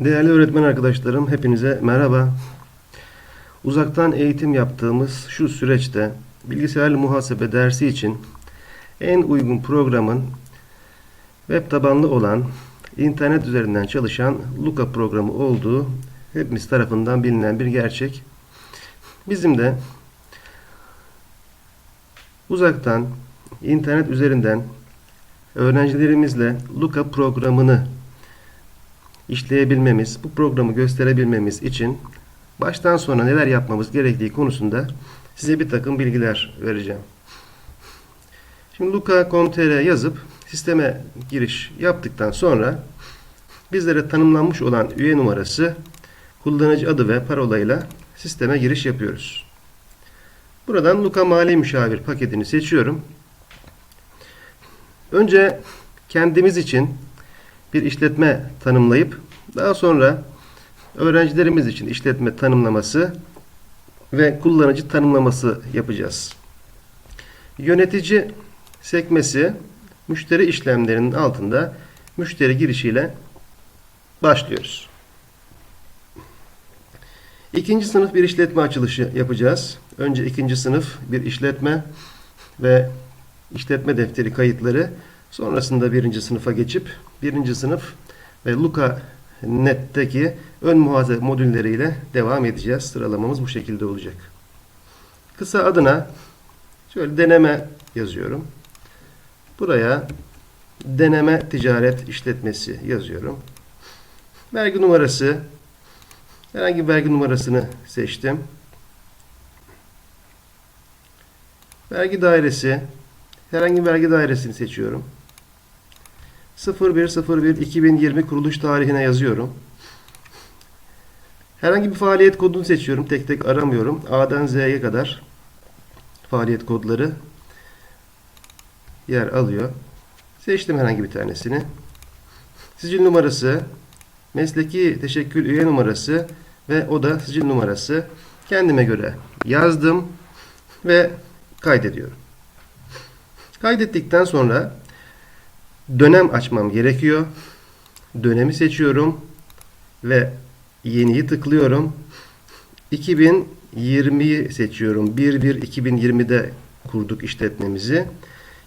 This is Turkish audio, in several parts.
Değerli öğretmen arkadaşlarım, hepinize merhaba. Uzaktan eğitim yaptığımız şu süreçte bilgisayarlı muhasebe dersi için en uygun programın web tabanlı olan, internet üzerinden çalışan Luca programı olduğu hepimiz tarafından bilinen bir gerçek. Bizim de uzaktan, internet üzerinden öğrencilerimizle Luca programını işleyebilmemiz, bu programı gösterebilmemiz için baştan sona neler yapmamız gerektiği konusunda size bir takım bilgiler vereceğim. Şimdi luka.com.tr yazıp sisteme giriş yaptıktan sonra bizlere tanımlanmış olan üye numarası, kullanıcı adı ve parolayla sisteme giriş yapıyoruz. Buradan Luka Mali Müşavir paketini seçiyorum. Önce kendimiz için bir işletme tanımlayıp daha sonra öğrencilerimiz için işletme tanımlaması ve kullanıcı tanımlaması yapacağız. Yönetici sekmesi müşteri işlemlerinin altında müşteri girişiyle başlıyoruz. İkinci sınıf bir işletme açılışı yapacağız. Önce ikinci sınıf bir işletme ve işletme defteri kayıtları Sonrasında birinci sınıfa geçip birinci sınıf ve Luca Net'teki ön muhasebe modülleriyle devam edeceğiz. Sıralamamız bu şekilde olacak. Kısa adına şöyle deneme yazıyorum. Buraya deneme ticaret işletmesi yazıyorum. Vergi numarası herhangi bir vergi numarasını seçtim. Vergi dairesi herhangi bir vergi dairesini seçiyorum. 01.01.2020 kuruluş tarihine yazıyorum. Herhangi bir faaliyet kodunu seçiyorum. Tek tek aramıyorum. A'dan Z'ye kadar faaliyet kodları yer alıyor. Seçtim herhangi bir tanesini. Sicil numarası, mesleki teşekkül üye numarası ve o da sicil numarası. Kendime göre yazdım ve kaydediyorum. Kaydettikten sonra dönem açmam gerekiyor. Dönemi seçiyorum ve yeniyi tıklıyorum. 2020'yi seçiyorum. 1-1-2020'de kurduk işletmemizi.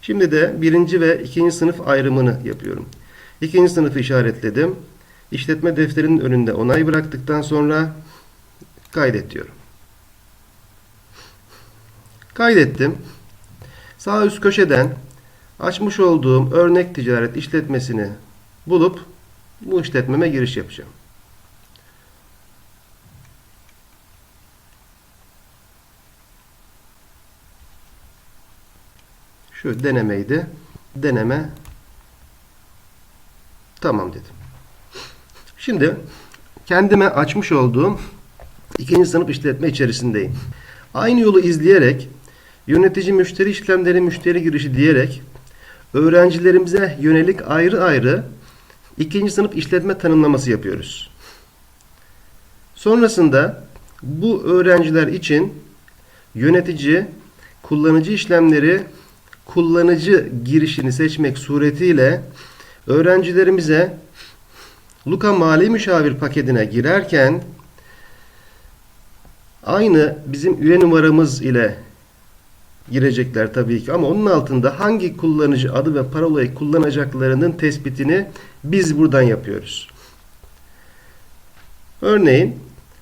Şimdi de birinci ve ikinci sınıf ayrımını yapıyorum. İkinci sınıfı işaretledim. İşletme defterinin önünde onay bıraktıktan sonra kaydet diyorum. Kaydettim. Sağ üst köşeden açmış olduğum örnek ticaret işletmesini bulup bu işletmeme giriş yapacağım. Şu denemeydi. Deneme tamam dedim. Şimdi kendime açmış olduğum ikinci sınıf işletme içerisindeyim. Aynı yolu izleyerek yönetici müşteri işlemleri müşteri girişi diyerek öğrencilerimize yönelik ayrı ayrı ikinci sınıf işletme tanımlaması yapıyoruz. Sonrasında bu öğrenciler için yönetici kullanıcı işlemleri kullanıcı girişini seçmek suretiyle öğrencilerimize Luka Mali Müşavir paketine girerken aynı bizim üye numaramız ile girecekler tabii ki ama onun altında hangi kullanıcı adı ve parolayı kullanacaklarının tespitini biz buradan yapıyoruz. Örneğin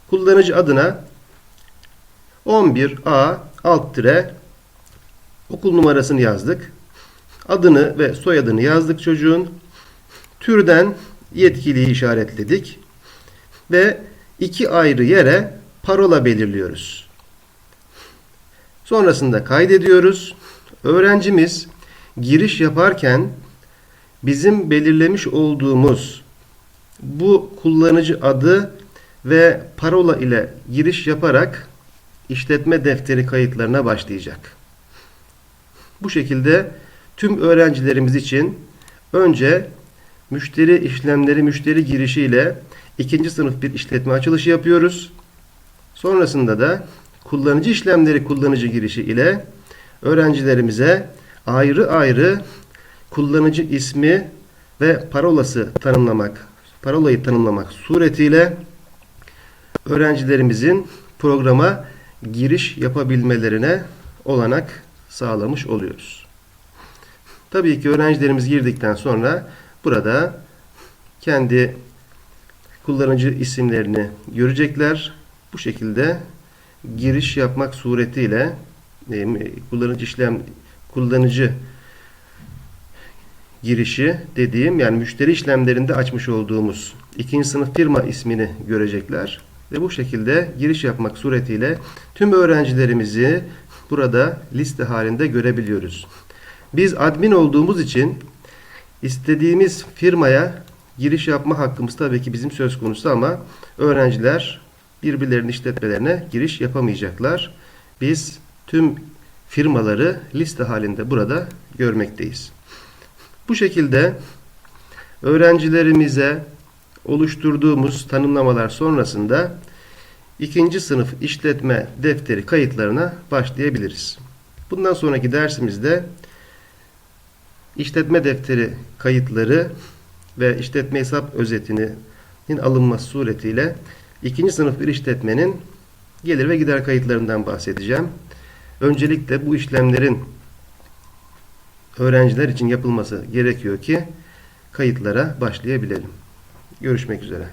kullanıcı adına 11A alt tire okul numarasını yazdık. Adını ve soyadını yazdık çocuğun. Türden yetkiliyi işaretledik. Ve iki ayrı yere parola belirliyoruz. Sonrasında kaydediyoruz. Öğrencimiz giriş yaparken bizim belirlemiş olduğumuz bu kullanıcı adı ve parola ile giriş yaparak işletme defteri kayıtlarına başlayacak. Bu şekilde tüm öğrencilerimiz için önce müşteri işlemleri müşteri girişiyle ikinci sınıf bir işletme açılışı yapıyoruz. Sonrasında da kullanıcı işlemleri kullanıcı girişi ile öğrencilerimize ayrı ayrı kullanıcı ismi ve parolası tanımlamak parolayı tanımlamak suretiyle öğrencilerimizin programa giriş yapabilmelerine olanak sağlamış oluyoruz. Tabii ki öğrencilerimiz girdikten sonra burada kendi kullanıcı isimlerini görecekler. Bu şekilde giriş yapmak suretiyle e, kullanıcı işlem kullanıcı girişi dediğim yani müşteri işlemlerinde açmış olduğumuz ikinci sınıf firma ismini görecekler. Ve bu şekilde giriş yapmak suretiyle tüm öğrencilerimizi burada liste halinde görebiliyoruz. Biz admin olduğumuz için istediğimiz firmaya giriş yapma hakkımız tabii ki bizim söz konusu ama öğrenciler birbirlerinin işletmelerine giriş yapamayacaklar. Biz tüm firmaları liste halinde burada görmekteyiz. Bu şekilde öğrencilerimize oluşturduğumuz tanımlamalar sonrasında ikinci sınıf işletme defteri kayıtlarına başlayabiliriz. Bundan sonraki dersimizde işletme defteri kayıtları ve işletme hesap özetinin alınması suretiyle ikinci sınıf bir işletmenin gelir ve gider kayıtlarından bahsedeceğim. Öncelikle bu işlemlerin öğrenciler için yapılması gerekiyor ki kayıtlara başlayabilelim. Görüşmek üzere.